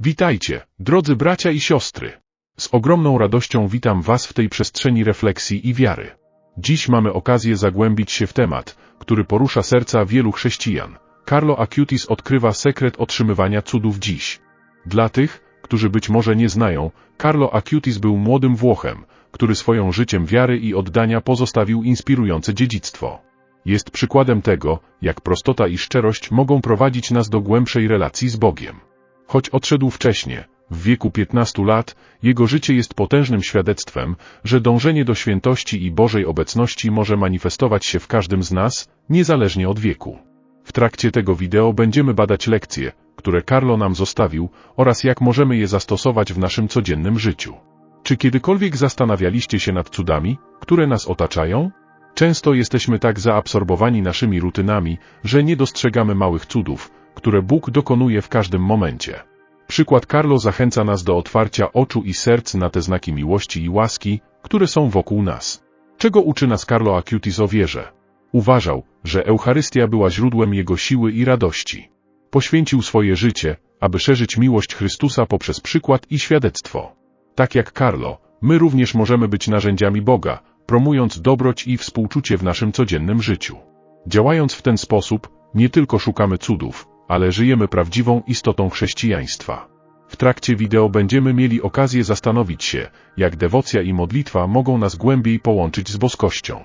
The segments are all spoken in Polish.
Witajcie, drodzy bracia i siostry. Z ogromną radością witam Was w tej przestrzeni refleksji i wiary. Dziś mamy okazję zagłębić się w temat, który porusza serca wielu chrześcijan. Carlo Acutis odkrywa sekret otrzymywania cudów dziś. Dla tych, którzy być może nie znają, Carlo Acutis był młodym Włochem, który swoją życiem wiary i oddania pozostawił inspirujące dziedzictwo. Jest przykładem tego, jak prostota i szczerość mogą prowadzić nas do głębszej relacji z Bogiem. Choć odszedł wcześnie, w wieku 15 lat, jego życie jest potężnym świadectwem, że dążenie do świętości i Bożej obecności może manifestować się w każdym z nas, niezależnie od wieku. W trakcie tego wideo będziemy badać lekcje, które Carlo nam zostawił oraz jak możemy je zastosować w naszym codziennym życiu. Czy kiedykolwiek zastanawialiście się nad cudami, które nas otaczają? Często jesteśmy tak zaabsorbowani naszymi rutynami, że nie dostrzegamy małych cudów, które Bóg dokonuje w każdym momencie. Przykład Carlo zachęca nas do otwarcia oczu i serc na te znaki miłości i łaski, które są wokół nas. Czego uczy nas Carlo Acutis o wierze? Uważał, że Eucharystia była źródłem jego siły i radości. Poświęcił swoje życie, aby szerzyć miłość Chrystusa poprzez przykład i świadectwo. Tak jak Carlo, my również możemy być narzędziami Boga, promując dobroć i współczucie w naszym codziennym życiu. Działając w ten sposób, nie tylko szukamy cudów, ale żyjemy prawdziwą istotą chrześcijaństwa. W trakcie wideo będziemy mieli okazję zastanowić się, jak dewocja i modlitwa mogą nas głębiej połączyć z boskością.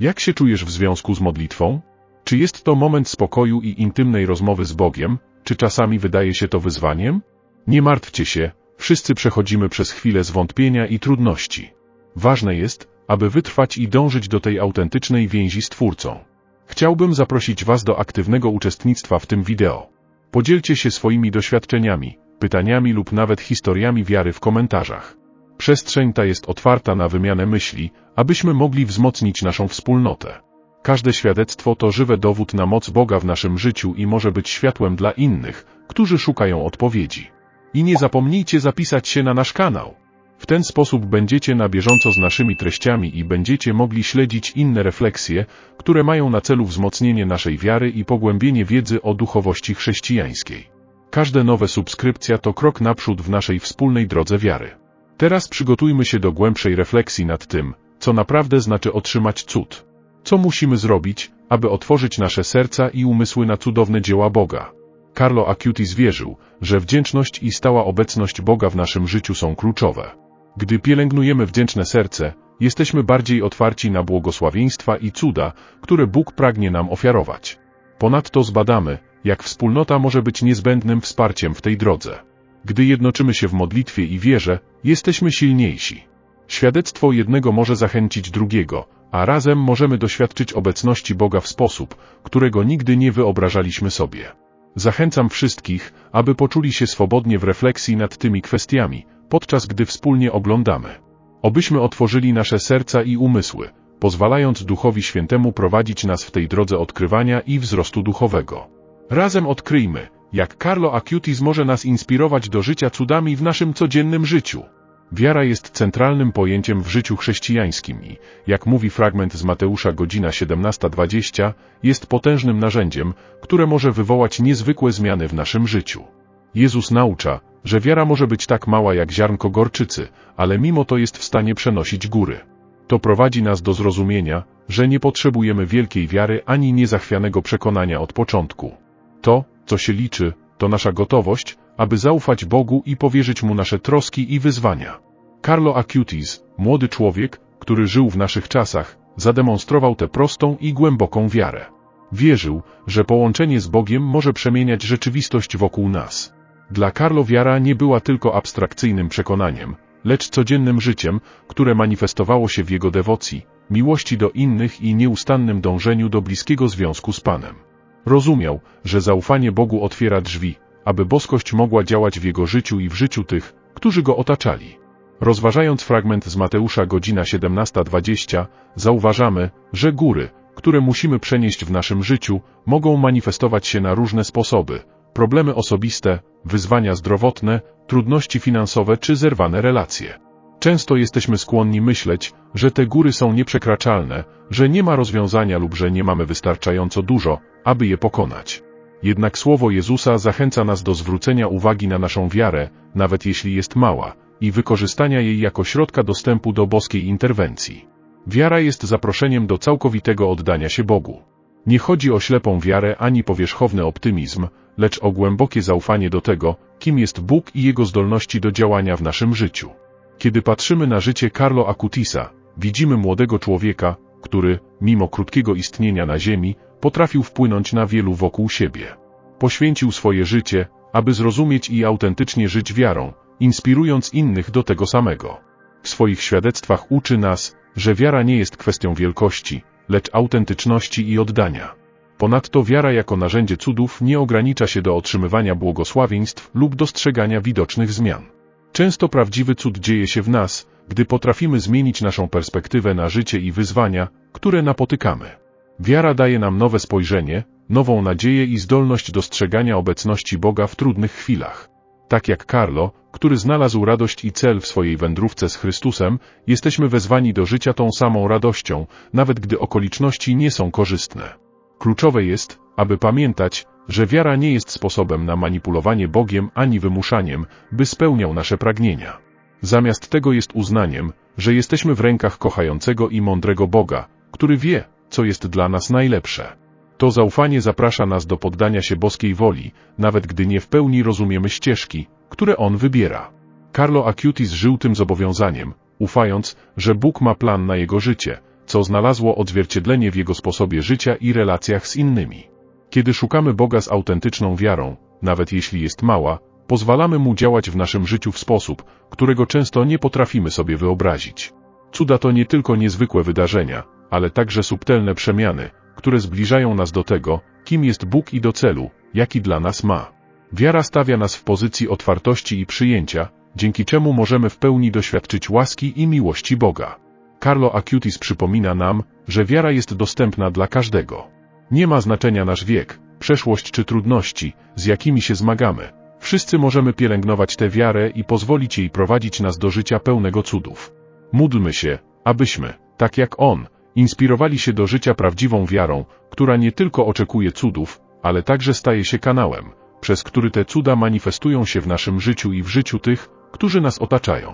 Jak się czujesz w związku z modlitwą? Czy jest to moment spokoju i intymnej rozmowy z Bogiem, czy czasami wydaje się to wyzwaniem? Nie martwcie się, wszyscy przechodzimy przez chwilę zwątpienia i trudności. Ważne jest, aby wytrwać i dążyć do tej autentycznej więzi z Twórcą. Chciałbym zaprosić Was do aktywnego uczestnictwa w tym wideo. Podzielcie się swoimi doświadczeniami, pytaniami lub nawet historiami wiary w komentarzach. Przestrzeń ta jest otwarta na wymianę myśli, abyśmy mogli wzmocnić naszą wspólnotę. Każde świadectwo to żywy dowód na moc Boga w naszym życiu i może być światłem dla innych, którzy szukają odpowiedzi. I nie zapomnijcie zapisać się na nasz kanał. W ten sposób będziecie na bieżąco z naszymi treściami i będziecie mogli śledzić inne refleksje, które mają na celu wzmocnienie naszej wiary i pogłębienie wiedzy o duchowości chrześcijańskiej. Każde nowe subskrypcja to krok naprzód w naszej wspólnej drodze wiary. Teraz przygotujmy się do głębszej refleksji nad tym, co naprawdę znaczy otrzymać cud. Co musimy zrobić, aby otworzyć nasze serca i umysły na cudowne dzieła Boga? Carlo Acutis wierzył, że wdzięczność i stała obecność Boga w naszym życiu są kluczowe. Gdy pielęgnujemy wdzięczne serce, jesteśmy bardziej otwarci na błogosławieństwa i cuda, które Bóg pragnie nam ofiarować. Ponadto zbadamy, jak wspólnota może być niezbędnym wsparciem w tej drodze. Gdy jednoczymy się w modlitwie i wierze, jesteśmy silniejsi. Świadectwo jednego może zachęcić drugiego, a razem możemy doświadczyć obecności Boga w sposób, którego nigdy nie wyobrażaliśmy sobie. Zachęcam wszystkich, aby poczuli się swobodnie w refleksji nad tymi kwestiami, podczas gdy wspólnie oglądamy. Obyśmy otworzyli nasze serca i umysły, pozwalając Duchowi Świętemu prowadzić nas w tej drodze odkrywania i wzrostu duchowego. Razem odkryjmy, jak Carlo Acutis może nas inspirować do życia cudami w naszym codziennym życiu. Wiara jest centralnym pojęciem w życiu chrześcijańskim i, jak mówi fragment z Mateusza godzina 17.20, jest potężnym narzędziem, które może wywołać niezwykłe zmiany w naszym życiu. Jezus naucza, że wiara może być tak mała jak ziarnko gorczycy, ale mimo to jest w stanie przenosić góry. To prowadzi nas do zrozumienia, że nie potrzebujemy wielkiej wiary ani niezachwianego przekonania od początku. To, co się liczy, to nasza gotowość, aby zaufać Bogu i powierzyć Mu nasze troski i wyzwania. Carlo Acutis, młody człowiek, który żył w naszych czasach, zademonstrował tę prostą i głęboką wiarę. Wierzył, że połączenie z Bogiem może przemieniać rzeczywistość wokół nas. Dla Carlo wiara nie była tylko abstrakcyjnym przekonaniem, lecz codziennym życiem, które manifestowało się w jego dewocji, miłości do innych i nieustannym dążeniu do bliskiego związku z Panem. Rozumiał, że zaufanie Bogu otwiera drzwi, aby boskość mogła działać w jego życiu i w życiu tych, którzy go otaczali. Rozważając fragment z Mateusza godzina 17.20, zauważamy, że góry, które musimy przenieść w naszym życiu, mogą manifestować się na różne sposoby, problemy osobiste, wyzwania zdrowotne, trudności finansowe czy zerwane relacje. Często jesteśmy skłonni myśleć, że te góry są nieprzekraczalne, że nie ma rozwiązania lub że nie mamy wystarczająco dużo, aby je pokonać. Jednak słowo Jezusa zachęca nas do zwrócenia uwagi na naszą wiarę, nawet jeśli jest mała, i wykorzystania jej jako środka dostępu do boskiej interwencji. Wiara jest zaproszeniem do całkowitego oddania się Bogu. Nie chodzi o ślepą wiarę ani powierzchowny optymizm, lecz o głębokie zaufanie do tego, kim jest Bóg i Jego zdolności do działania w naszym życiu. Kiedy patrzymy na życie Carlo Acutisa, widzimy młodego człowieka, który, mimo krótkiego istnienia na ziemi, potrafił wpłynąć na wielu wokół siebie. Poświęcił swoje życie, aby zrozumieć i autentycznie żyć wiarą, inspirując innych do tego samego. W swoich świadectwach uczy nas, że wiara nie jest kwestią wielkości, lecz autentyczności i oddania. Ponadto wiara jako narzędzie cudów nie ogranicza się do otrzymywania błogosławieństw lub dostrzegania widocznych zmian. Często prawdziwy cud dzieje się w nas, gdy potrafimy zmienić naszą perspektywę na życie i wyzwania, które napotykamy. Wiara daje nam nowe spojrzenie, nową nadzieję i zdolność dostrzegania obecności Boga w trudnych chwilach. Tak jak Carlo, który znalazł radość i cel w swojej wędrówce z Chrystusem, jesteśmy wezwani do życia tą samą radością, nawet gdy okoliczności nie są korzystne. Kluczowe jest, aby pamiętać, że wiara nie jest sposobem na manipulowanie Bogiem ani wymuszaniem, by spełniał nasze pragnienia. Zamiast tego jest uznaniem, że jesteśmy w rękach kochającego i mądrego Boga, który wie, co jest dla nas najlepsze. To zaufanie zaprasza nas do poddania się boskiej woli, nawet gdy nie w pełni rozumiemy ścieżki, które On wybiera. Carlo Acutis żył tym zobowiązaniem, ufając, że Bóg ma plan na jego życie, co znalazło odzwierciedlenie w jego sposobie życia i relacjach z innymi. Kiedy szukamy Boga z autentyczną wiarą, nawet jeśli jest mała, pozwalamy Mu działać w naszym życiu w sposób, którego często nie potrafimy sobie wyobrazić. Cuda to nie tylko niezwykłe wydarzenia, ale także subtelne przemiany, które zbliżają nas do tego, kim jest Bóg i do celu, jaki dla nas ma. Wiara stawia nas w pozycji otwartości i przyjęcia, dzięki czemu możemy w pełni doświadczyć łaski i miłości Boga. Carlo Acutis przypomina nam, że wiara jest dostępna dla każdego. Nie ma znaczenia nasz wiek, przeszłość czy trudności, z jakimi się zmagamy. Wszyscy możemy pielęgnować tę wiarę i pozwolić jej prowadzić nas do życia pełnego cudów. Módlmy się, abyśmy, tak jak On, inspirowali się do życia prawdziwą wiarą, która nie tylko oczekuje cudów, ale także staje się kanałem, przez który te cuda manifestują się w naszym życiu i w życiu tych, którzy nas otaczają.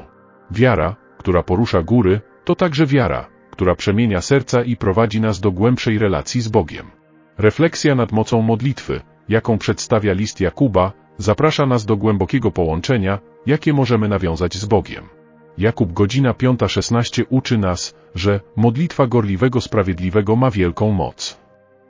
Wiara, która porusza góry, to także wiara, która przemienia serca i prowadzi nas do głębszej relacji z Bogiem. Refleksja nad mocą modlitwy, jaką przedstawia list Jakuba, zaprasza nas do głębokiego połączenia, jakie możemy nawiązać z Bogiem. Jakub godzina 5.16 uczy nas, że modlitwa gorliwego sprawiedliwego ma wielką moc.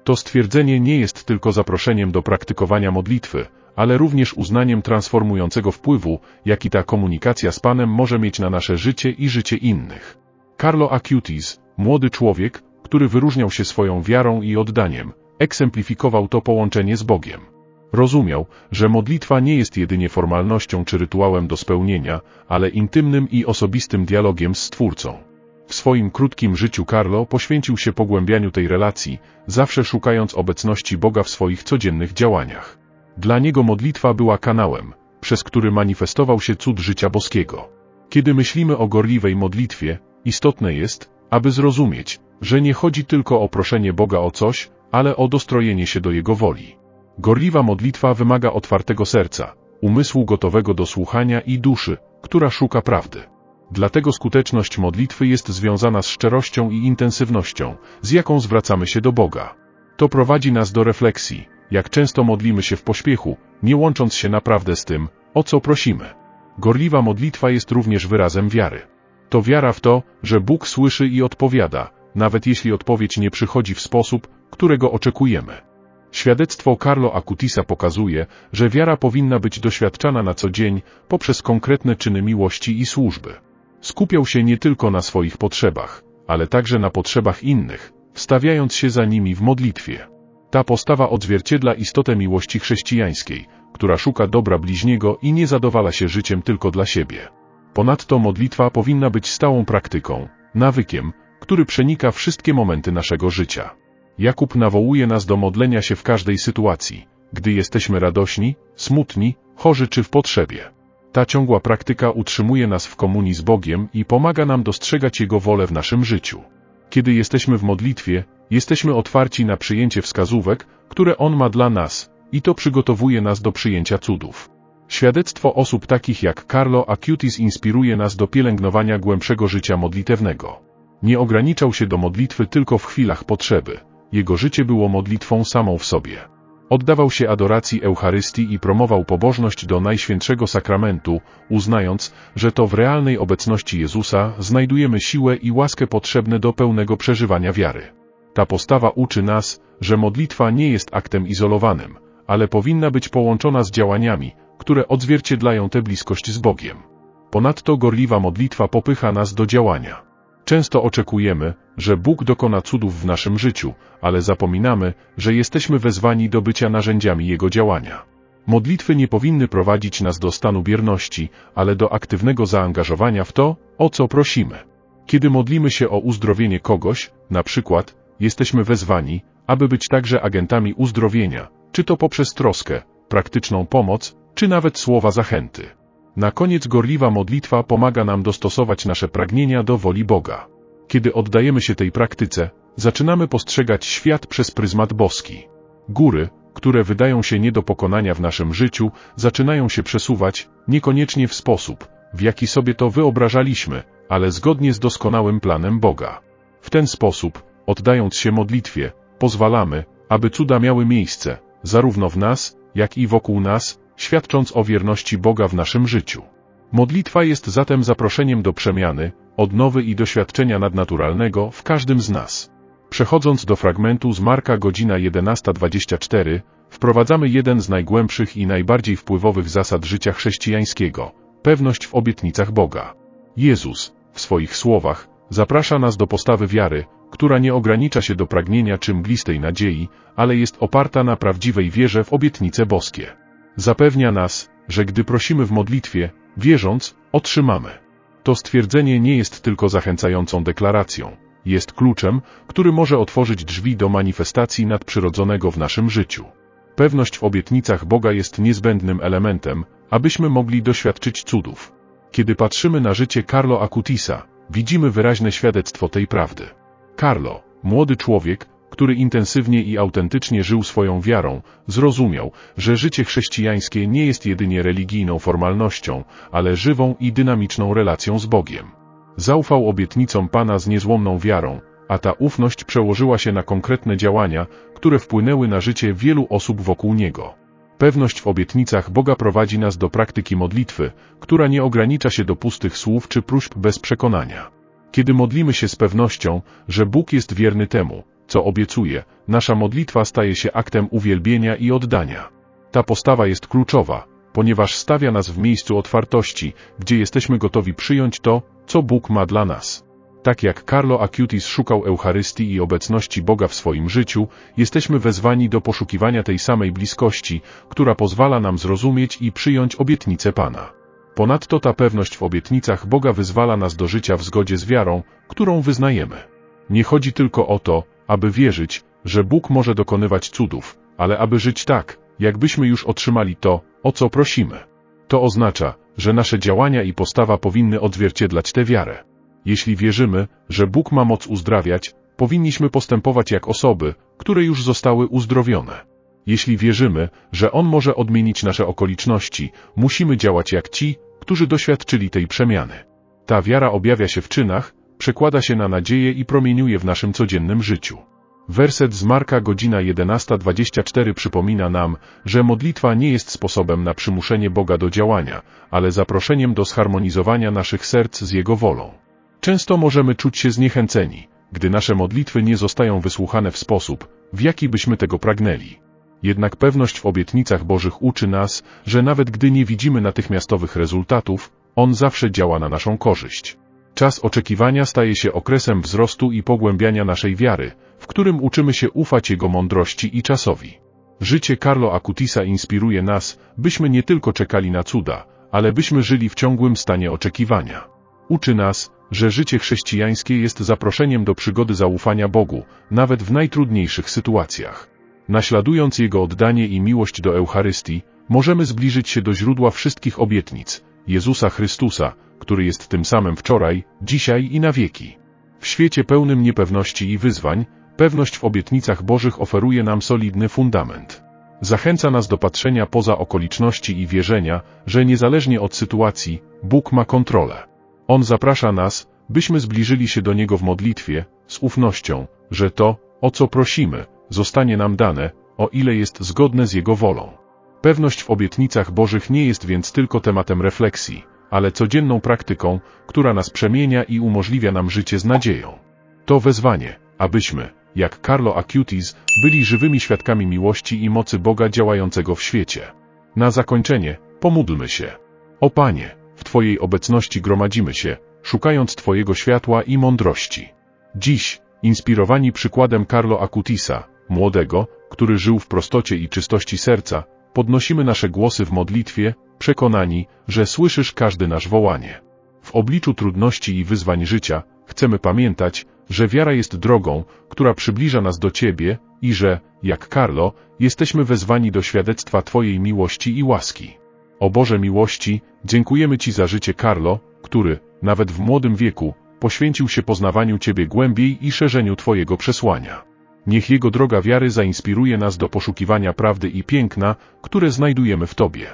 To stwierdzenie nie jest tylko zaproszeniem do praktykowania modlitwy, ale również uznaniem transformującego wpływu, jaki ta komunikacja z Panem może mieć na nasze życie i życie innych. Carlo Acutis, młody człowiek, który wyróżniał się swoją wiarą i oddaniem, eksemplifikował to połączenie z Bogiem. Rozumiał, że modlitwa nie jest jedynie formalnością czy rytuałem do spełnienia, ale intymnym i osobistym dialogiem z Stwórcą. W swoim krótkim życiu Carlo poświęcił się pogłębianiu tej relacji, zawsze szukając obecności Boga w swoich codziennych działaniach. Dla niego modlitwa była kanałem, przez który manifestował się cud życia boskiego. Kiedy myślimy o gorliwej modlitwie, istotne jest, aby zrozumieć, że nie chodzi tylko o proszenie Boga o coś, ale o dostrojenie się do Jego woli. Gorliwa modlitwa wymaga otwartego serca, umysłu gotowego do słuchania i duszy, która szuka prawdy. Dlatego skuteczność modlitwy jest związana z szczerością i intensywnością, z jaką zwracamy się do Boga. To prowadzi nas do refleksji, jak często modlimy się w pośpiechu, nie łącząc się naprawdę z tym, o co prosimy. Gorliwa modlitwa jest również wyrazem wiary. To wiara w to, że Bóg słyszy i odpowiada, nawet jeśli odpowiedź nie przychodzi w sposób, którego oczekujemy. Świadectwo Carlo Acutisa pokazuje, że wiara powinna być doświadczana na co dzień poprzez konkretne czyny miłości i służby. Skupiał się nie tylko na swoich potrzebach, ale także na potrzebach innych, wstawiając się za nimi w modlitwie. Ta postawa odzwierciedla istotę miłości chrześcijańskiej, która szuka dobra bliźniego i nie zadowala się życiem tylko dla siebie. Ponadto modlitwa powinna być stałą praktyką, nawykiem, który przenika wszystkie momenty naszego życia. Jakub nawołuje nas do modlenia się w każdej sytuacji, gdy jesteśmy radośni, smutni, chorzy czy w potrzebie. Ta ciągła praktyka utrzymuje nas w komunii z Bogiem i pomaga nam dostrzegać Jego wolę w naszym życiu. Kiedy jesteśmy w modlitwie, jesteśmy otwarci na przyjęcie wskazówek, które On ma dla nas, i to przygotowuje nas do przyjęcia cudów. Świadectwo osób takich jak Carlo Acutis inspiruje nas do pielęgnowania głębszego życia modlitewnego. Nie ograniczał się do modlitwy tylko w chwilach potrzeby. Jego życie było modlitwą samą w sobie. Oddawał się adoracji Eucharystii i promował pobożność do Najświętszego Sakramentu, uznając, że to w realnej obecności Jezusa znajdujemy siłę i łaskę potrzebne do pełnego przeżywania wiary. Ta postawa uczy nas, że modlitwa nie jest aktem izolowanym, ale powinna być połączona z działaniami, które odzwierciedlają tę bliskość z Bogiem. Ponadto gorliwa modlitwa popycha nas do działania. Często oczekujemy, że Bóg dokona cudów w naszym życiu, ale zapominamy, że jesteśmy wezwani do bycia narzędziami Jego działania. Modlitwy nie powinny prowadzić nas do stanu bierności, ale do aktywnego zaangażowania w to, o co prosimy. Kiedy modlimy się o uzdrowienie kogoś, na przykład, jesteśmy wezwani, aby być także agentami uzdrowienia, czy to poprzez troskę, praktyczną pomoc, czy nawet słowa zachęty. Na koniec gorliwa modlitwa pomaga nam dostosować nasze pragnienia do woli Boga. Kiedy oddajemy się tej praktyce, zaczynamy postrzegać świat przez pryzmat boski. Góry, które wydają się nie do pokonania w naszym życiu, zaczynają się przesuwać, niekoniecznie w sposób, w jaki sobie to wyobrażaliśmy, ale zgodnie z doskonałym planem Boga. W ten sposób, oddając się modlitwie, pozwalamy, aby cuda miały miejsce, zarówno w nas, jak i wokół nas, świadcząc o wierności Boga w naszym życiu. Modlitwa jest zatem zaproszeniem do przemiany, odnowy i doświadczenia nadnaturalnego w każdym z nas. Przechodząc do fragmentu z Marka godzina 11.24, wprowadzamy jeden z najgłębszych i najbardziej wpływowych zasad życia chrześcijańskiego pewność w obietnicach Boga. Jezus, w swoich słowach, zaprasza nas do postawy wiary, która nie ogranicza się do pragnienia czy mglistej nadziei, ale jest oparta na prawdziwej wierze w obietnice boskie. Zapewnia nas, że gdy prosimy w modlitwie, wierząc, otrzymamy. To stwierdzenie nie jest tylko zachęcającą deklaracją, jest kluczem, który może otworzyć drzwi do manifestacji nadprzyrodzonego w naszym życiu. Pewność w obietnicach Boga jest niezbędnym elementem, abyśmy mogli doświadczyć cudów. Kiedy patrzymy na życie Carlo Acutisa, widzimy wyraźne świadectwo tej prawdy. Carlo, młody człowiek, który intensywnie i autentycznie żył swoją wiarą, zrozumiał, że życie chrześcijańskie nie jest jedynie religijną formalnością, ale żywą i dynamiczną relacją z Bogiem. Zaufał obietnicom Pana z niezłomną wiarą, a ta ufność przełożyła się na konkretne działania, które wpłynęły na życie wielu osób wokół niego. Pewność w obietnicach Boga prowadzi nas do praktyki modlitwy, która nie ogranicza się do pustych słów czy próśb bez przekonania. Kiedy modlimy się z pewnością, że Bóg jest wierny temu, co obiecuje, nasza modlitwa staje się aktem uwielbienia i oddania. Ta postawa jest kluczowa, ponieważ stawia nas w miejscu otwartości, gdzie jesteśmy gotowi przyjąć to, co Bóg ma dla nas. Tak jak Carlo Acutis szukał Eucharystii i obecności Boga w swoim życiu, jesteśmy wezwani do poszukiwania tej samej bliskości, która pozwala nam zrozumieć i przyjąć obietnicę Pana. Ponadto ta pewność w obietnicach Boga wyzwala nas do życia w zgodzie z wiarą, którą wyznajemy. Nie chodzi tylko o to, aby wierzyć, że Bóg może dokonywać cudów, ale aby żyć tak, jakbyśmy już otrzymali to, o co prosimy. To oznacza, że nasze działania i postawa powinny odzwierciedlać tę wiarę. Jeśli wierzymy, że Bóg ma moc uzdrawiać, powinniśmy postępować jak osoby, które już zostały uzdrowione. Jeśli wierzymy, że On może odmienić nasze okoliczności, musimy działać jak ci, którzy doświadczyli tej przemiany. Ta wiara objawia się w czynach, przekłada się na nadzieję i promieniuje w naszym codziennym życiu. Werset z Marka godzina 11.24 przypomina nam, że modlitwa nie jest sposobem na przymuszenie Boga do działania, ale zaproszeniem do zharmonizowania naszych serc z Jego wolą. Często możemy czuć się zniechęceni, gdy nasze modlitwy nie zostają wysłuchane w sposób, w jaki byśmy tego pragnęli. Jednak pewność w obietnicach Bożych uczy nas, że nawet gdy nie widzimy natychmiastowych rezultatów, On zawsze działa na naszą korzyść. Czas oczekiwania staje się okresem wzrostu i pogłębiania naszej wiary, w którym uczymy się ufać Jego mądrości i czasowi. Życie Carlo Acutisa inspiruje nas, byśmy nie tylko czekali na cuda, ale byśmy żyli w ciągłym stanie oczekiwania. Uczy nas, że życie chrześcijańskie jest zaproszeniem do przygody zaufania Bogu, nawet w najtrudniejszych sytuacjach. Naśladując Jego oddanie i miłość do Eucharystii, możemy zbliżyć się do źródła wszystkich obietnic, Jezusa Chrystusa, który jest tym samym wczoraj, dzisiaj i na wieki. W świecie pełnym niepewności i wyzwań, pewność w obietnicach Bożych oferuje nam solidny fundament. Zachęca nas do patrzenia poza okoliczności i wierzenia, że niezależnie od sytuacji, Bóg ma kontrolę. On zaprasza nas, byśmy zbliżyli się do Niego w modlitwie, z ufnością, że to, o co prosimy, zostanie nam dane, o ile jest zgodne z Jego wolą. Pewność w obietnicach Bożych nie jest więc tylko tematem refleksji, ale codzienną praktyką, która nas przemienia i umożliwia nam życie z nadzieją. To wezwanie, abyśmy, jak Carlo Acutis, byli żywymi świadkami miłości i mocy Boga działającego w świecie. Na zakończenie, pomódlmy się. O Panie, w Twojej obecności gromadzimy się, szukając Twojego światła i mądrości. Dziś, inspirowani przykładem Carlo Acutisa, młodego, który żył w prostocie i czystości serca, podnosimy nasze głosy w modlitwie, przekonani, że słyszysz każdy nasz wołanie. W obliczu trudności i wyzwań życia, chcemy pamiętać, że wiara jest drogą, która przybliża nas do Ciebie i że, jak Carlo, jesteśmy wezwani do świadectwa Twojej miłości i łaski. O Boże miłości, dziękujemy Ci za życie Carlo, który, nawet w młodym wieku, poświęcił się poznawaniu Ciebie głębiej i szerzeniu Twojego przesłania. Niech Jego droga wiary zainspiruje nas do poszukiwania prawdy i piękna, które znajdujemy w Tobie.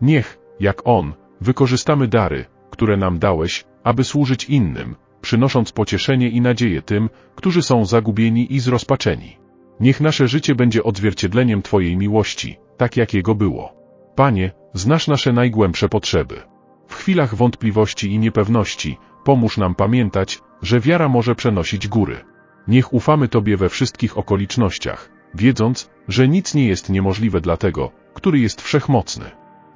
Niech, jak On, wykorzystamy dary, które nam dałeś, aby służyć innym, przynosząc pocieszenie i nadzieję tym, którzy są zagubieni i zrozpaczeni. Niech nasze życie będzie odzwierciedleniem Twojej miłości, tak jak Jego było. Panie, znasz nasze najgłębsze potrzeby. W chwilach wątpliwości i niepewności, pomóż nam pamiętać, że wiara może przenosić góry. Niech ufamy Tobie we wszystkich okolicznościach, wiedząc, że nic nie jest niemożliwe dla tego, który jest wszechmocny.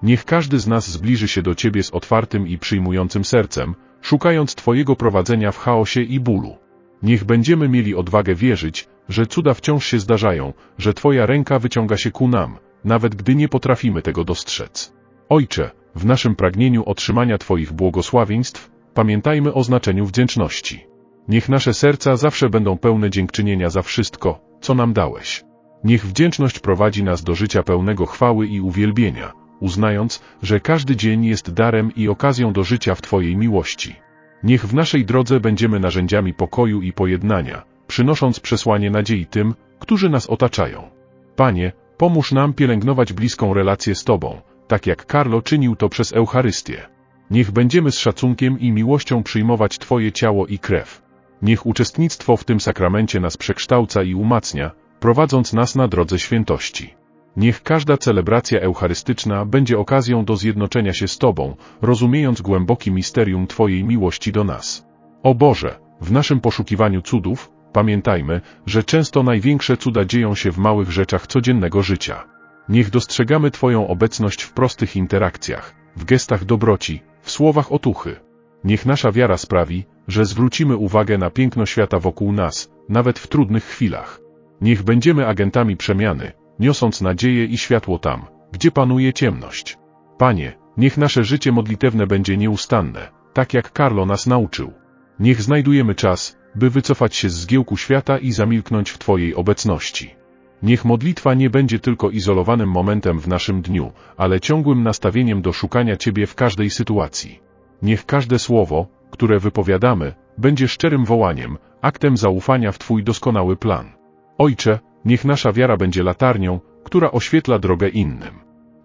Niech każdy z nas zbliży się do Ciebie z otwartym i przyjmującym sercem, szukając Twojego prowadzenia w chaosie i bólu. Niech będziemy mieli odwagę wierzyć, że cuda wciąż się zdarzają, że Twoja ręka wyciąga się ku nam, nawet gdy nie potrafimy tego dostrzec. Ojcze, w naszym pragnieniu otrzymania Twoich błogosławieństw, pamiętajmy o znaczeniu wdzięczności. Niech nasze serca zawsze będą pełne dziękczynienia za wszystko, co nam dałeś. Niech wdzięczność prowadzi nas do życia pełnego chwały i uwielbienia, uznając, że każdy dzień jest darem i okazją do życia w Twojej miłości. Niech w naszej drodze będziemy narzędziami pokoju i pojednania, przynosząc przesłanie nadziei tym, którzy nas otaczają. Panie, pomóż nam pielęgnować bliską relację z Tobą, tak jak Karlo czynił to przez Eucharystię. Niech będziemy z szacunkiem i miłością przyjmować Twoje ciało i krew. Niech uczestnictwo w tym sakramencie nas przekształca i umacnia, prowadząc nas na drodze świętości. Niech każda celebracja eucharystyczna będzie okazją do zjednoczenia się z Tobą, rozumiejąc głęboki misterium Twojej miłości do nas. O Boże, w naszym poszukiwaniu cudów, pamiętajmy, że często największe cuda dzieją się w małych rzeczach codziennego życia. Niech dostrzegamy Twoją obecność w prostych interakcjach, w gestach dobroci, w słowach otuchy. Niech nasza wiara sprawi, że zwrócimy uwagę na piękno świata wokół nas, nawet w trudnych chwilach. Niech będziemy agentami przemiany, niosąc nadzieję i światło tam, gdzie panuje ciemność. Panie, niech nasze życie modlitewne będzie nieustanne, tak jak Karlo nas nauczył. Niech znajdujemy czas, by wycofać się z zgiełku świata i zamilknąć w Twojej obecności. Niech modlitwa nie będzie tylko izolowanym momentem w naszym dniu, ale ciągłym nastawieniem do szukania Ciebie w każdej sytuacji. Niech każde słowo, które wypowiadamy, będzie szczerym wołaniem, aktem zaufania w Twój doskonały plan. Ojcze, niech nasza wiara będzie latarnią, która oświetla drogę innym.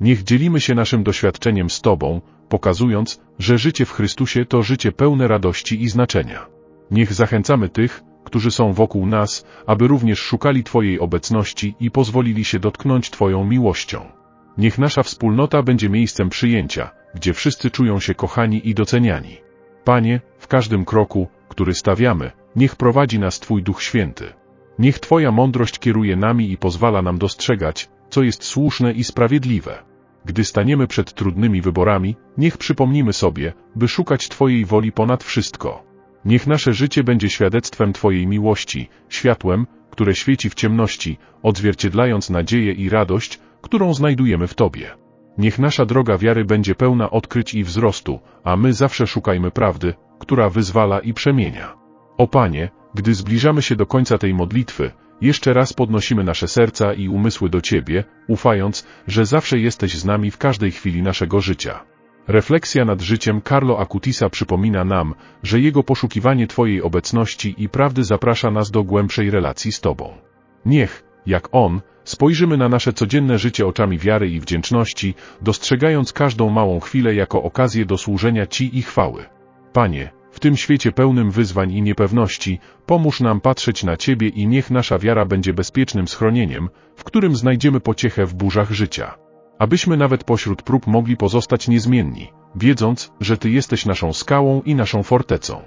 Niech dzielimy się naszym doświadczeniem z Tobą, pokazując, że życie w Chrystusie to życie pełne radości i znaczenia. Niech zachęcamy tych, którzy są wokół nas, aby również szukali Twojej obecności i pozwolili się dotknąć Twoją miłością. Niech nasza wspólnota będzie miejscem przyjęcia, gdzie wszyscy czują się kochani i doceniani. Panie, w każdym kroku, który stawiamy, niech prowadzi nas Twój Duch Święty. Niech Twoja mądrość kieruje nami i pozwala nam dostrzegać, co jest słuszne i sprawiedliwe. Gdy staniemy przed trudnymi wyborami, niech przypomnimy sobie, by szukać Twojej woli ponad wszystko. Niech nasze życie będzie świadectwem Twojej miłości, światłem, które świeci w ciemności, odzwierciedlając nadzieję i radość, którą znajdujemy w Tobie. Niech nasza droga wiary będzie pełna odkryć i wzrostu, a my zawsze szukajmy prawdy, która wyzwala i przemienia. O Panie, gdy zbliżamy się do końca tej modlitwy, jeszcze raz podnosimy nasze serca i umysły do Ciebie, ufając, że zawsze jesteś z nami w każdej chwili naszego życia. Refleksja nad życiem Carlo Acutisa przypomina nam, że jego poszukiwanie Twojej obecności i prawdy zaprasza nas do głębszej relacji z Tobą. Niech, Jak On, spojrzymy na nasze codzienne życie oczami wiary i wdzięczności, dostrzegając każdą małą chwilę jako okazję do służenia Ci i chwały. Panie, w tym świecie pełnym wyzwań i niepewności, pomóż nam patrzeć na Ciebie i niech nasza wiara będzie bezpiecznym schronieniem, w którym znajdziemy pociechę w burzach życia. Abyśmy nawet pośród prób mogli pozostać niezmienni, wiedząc, że Ty jesteś naszą skałą i naszą fortecą.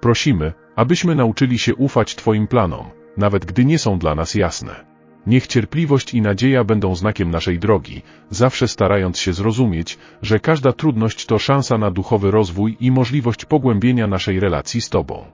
Prosimy, abyśmy nauczyli się ufać Twoim planom, nawet gdy nie są dla nas jasne. Niech cierpliwość i nadzieja będą znakiem naszej drogi, zawsze starając się zrozumieć, że każda trudność to szansa na duchowy rozwój i możliwość pogłębienia naszej relacji z Tobą.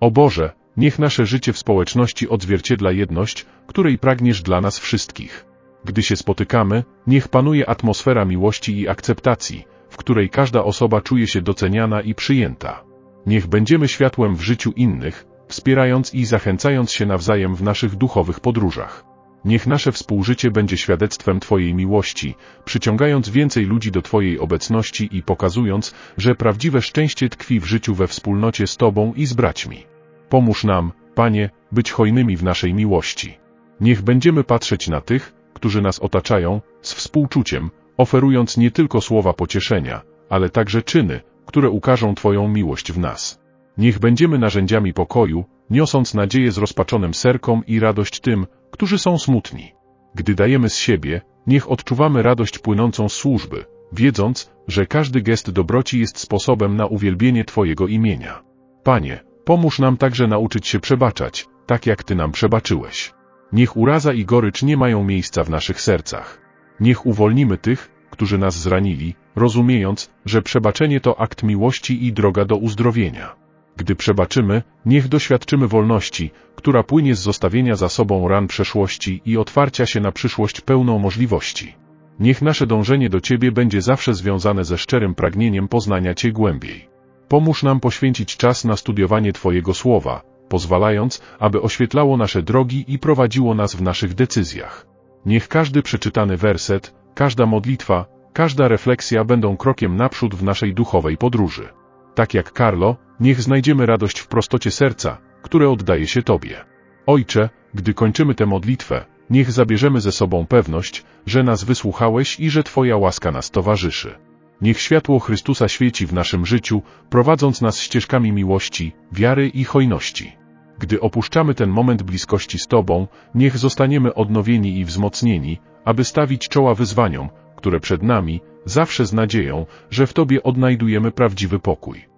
O Boże, niech nasze życie w społeczności odzwierciedla jedność, której pragniesz dla nas wszystkich. Gdy się spotykamy, niech panuje atmosfera miłości i akceptacji, w której każda osoba czuje się doceniana i przyjęta. Niech będziemy światłem w życiu innych, wspierając i zachęcając się nawzajem w naszych duchowych podróżach. Niech nasze współżycie będzie świadectwem Twojej miłości, przyciągając więcej ludzi do Twojej obecności i pokazując, że prawdziwe szczęście tkwi w życiu we wspólnocie z Tobą i z braćmi. Pomóż nam, Panie, być hojnymi w naszej miłości. Niech będziemy patrzeć na tych, którzy nas otaczają, z współczuciem, oferując nie tylko słowa pocieszenia, ale także czyny, które ukażą Twoją miłość w nas. Niech będziemy narzędziami pokoju, niosąc nadzieję zrozpaczonym serkom i radość tym, którzy są smutni. Gdy dajemy z siebie, niech odczuwamy radość płynącą z służby, wiedząc, że każdy gest dobroci jest sposobem na uwielbienie Twojego imienia. Panie, pomóż nam także nauczyć się przebaczać, tak jak Ty nam przebaczyłeś. Niech uraza i gorycz nie mają miejsca w naszych sercach. Niech uwolnimy tych, którzy nas zranili, rozumiejąc, że przebaczenie to akt miłości i droga do uzdrowienia. Gdy przebaczymy, niech doświadczymy wolności, która płynie z zostawienia za sobą ran przeszłości i otwarcia się na przyszłość pełną możliwości. Niech nasze dążenie do Ciebie będzie zawsze związane ze szczerym pragnieniem poznania Cię głębiej. Pomóż nam poświęcić czas na studiowanie Twojego słowa, pozwalając, aby oświetlało nasze drogi i prowadziło nas w naszych decyzjach. Niech każdy przeczytany werset, każda modlitwa, każda refleksja będą krokiem naprzód w naszej duchowej podróży. Tak jak Carlo, niech znajdziemy radość w prostocie serca, które oddaje się Tobie. Ojcze, gdy kończymy tę modlitwę, niech zabierzemy ze sobą pewność, że nas wysłuchałeś i że Twoja łaska nas towarzyszy. Niech światło Chrystusa świeci w naszym życiu, prowadząc nas ścieżkami miłości, wiary i hojności. Gdy opuszczamy ten moment bliskości z Tobą, niech zostaniemy odnowieni i wzmocnieni, aby stawić czoła wyzwaniom, które przed nami, zawsze z nadzieją, że w Tobie odnajdujemy prawdziwy pokój.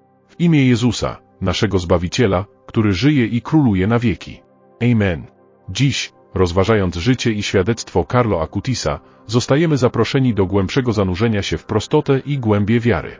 Imię Jezusa, naszego Zbawiciela, który żyje i króluje na wieki. Amen. Dziś, rozważając życie i świadectwo Carlo Acutisa, zostajemy zaproszeni do głębszego zanurzenia się w prostotę i głębie wiary.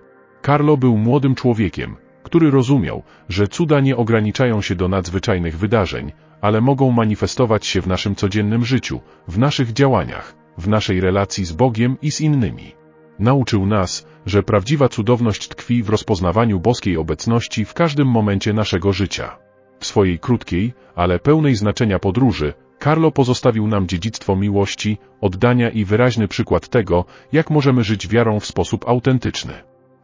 Carlo był młodym człowiekiem, który rozumiał, że cuda nie ograniczają się do nadzwyczajnych wydarzeń, ale mogą manifestować się w naszym codziennym życiu, w naszych działaniach, w naszej relacji z Bogiem i z innymi. Nauczył nas, że prawdziwa cudowność tkwi w rozpoznawaniu boskiej obecności w każdym momencie naszego życia. W swojej krótkiej, ale pełnej znaczenia podróży, Carlo pozostawił nam dziedzictwo miłości, oddania i wyraźny przykład tego, jak możemy żyć wiarą w sposób autentyczny.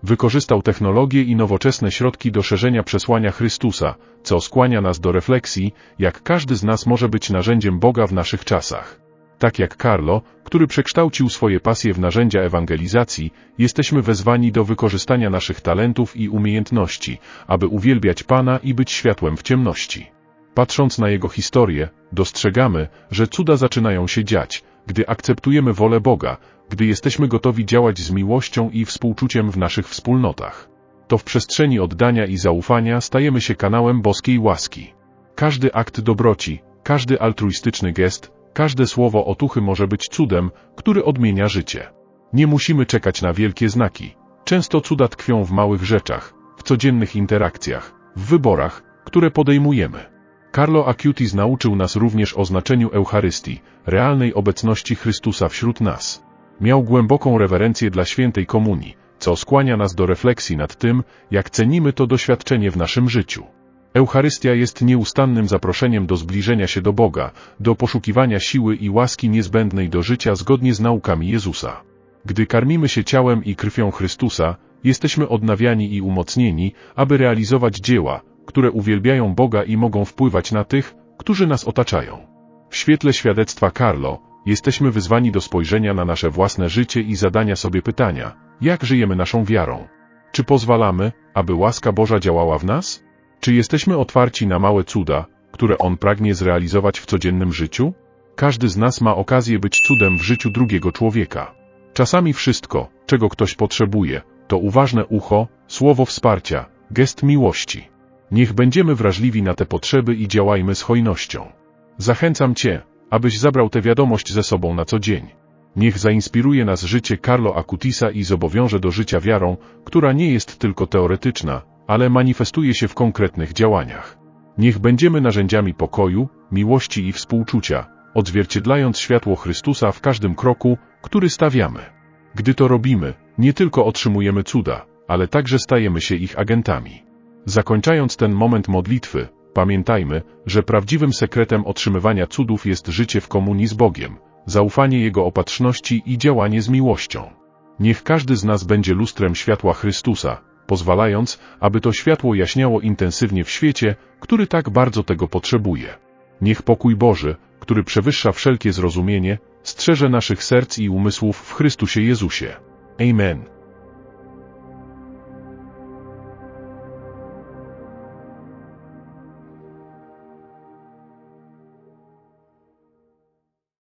Wykorzystał technologię i nowoczesne środki do szerzenia przesłania Chrystusa, co skłania nas do refleksji, jak każdy z nas może być narzędziem Boga w naszych czasach. Tak jak Carlo, który przekształcił swoje pasje w narzędzia ewangelizacji, jesteśmy wezwani do wykorzystania naszych talentów i umiejętności, aby uwielbiać Pana i być światłem w ciemności. Patrząc na jego historię, dostrzegamy, że cuda zaczynają się dziać, gdy akceptujemy wolę Boga, gdy jesteśmy gotowi działać z miłością i współczuciem w naszych wspólnotach. To w przestrzeni oddania i zaufania stajemy się kanałem boskiej łaski. Każdy akt dobroci, każdy altruistyczny gest, każde słowo otuchy może być cudem, który odmienia życie. Nie musimy czekać na wielkie znaki. Często cuda tkwią w małych rzeczach, w codziennych interakcjach, w wyborach, które podejmujemy. Carlo Acutis nauczył nas również o znaczeniu Eucharystii, realnej obecności Chrystusa wśród nas. Miał głęboką rewerencję dla świętej komunii, co skłania nas do refleksji nad tym, jak cenimy to doświadczenie w naszym życiu. Eucharystia jest nieustannym zaproszeniem do zbliżenia się do Boga, do poszukiwania siły i łaski niezbędnej do życia zgodnie z naukami Jezusa. Gdy karmimy się ciałem i krwią Chrystusa, jesteśmy odnawiani i umocnieni, aby realizować dzieła, które uwielbiają Boga i mogą wpływać na tych, którzy nas otaczają. W świetle świadectwa Carlo, jesteśmy wyzwani do spojrzenia na nasze własne życie i zadania sobie pytania, jak żyjemy naszą wiarą? Czy pozwalamy, aby łaska Boża działała w nas? Czy jesteśmy otwarci na małe cuda, które On pragnie zrealizować w codziennym życiu? Każdy z nas ma okazję być cudem w życiu drugiego człowieka. Czasami wszystko, czego ktoś potrzebuje, to uważne ucho, słowo wsparcia, gest miłości. Niech będziemy wrażliwi na te potrzeby i działajmy z hojnością. Zachęcam Cię, abyś zabrał tę wiadomość ze sobą na co dzień. Niech zainspiruje nas życie Carlo Acutisa i zobowiąże do życia wiarą, która nie jest tylko teoretyczna, ale manifestuje się w konkretnych działaniach. Niech będziemy narzędziami pokoju, miłości i współczucia, odzwierciedlając światło Chrystusa w każdym kroku, który stawiamy. Gdy to robimy, nie tylko otrzymujemy cuda, ale także stajemy się ich agentami. Zakończając ten moment modlitwy, pamiętajmy, że prawdziwym sekretem otrzymywania cudów jest życie w komunii z Bogiem, zaufanie Jego opatrzności i działanie z miłością. Niech każdy z nas będzie lustrem światła Chrystusa, pozwalając, aby to światło jaśniało intensywnie w świecie, który tak bardzo tego potrzebuje. Niech pokój Boży, który przewyższa wszelkie zrozumienie, strzeże naszych serc i umysłów w Chrystusie Jezusie. Amen.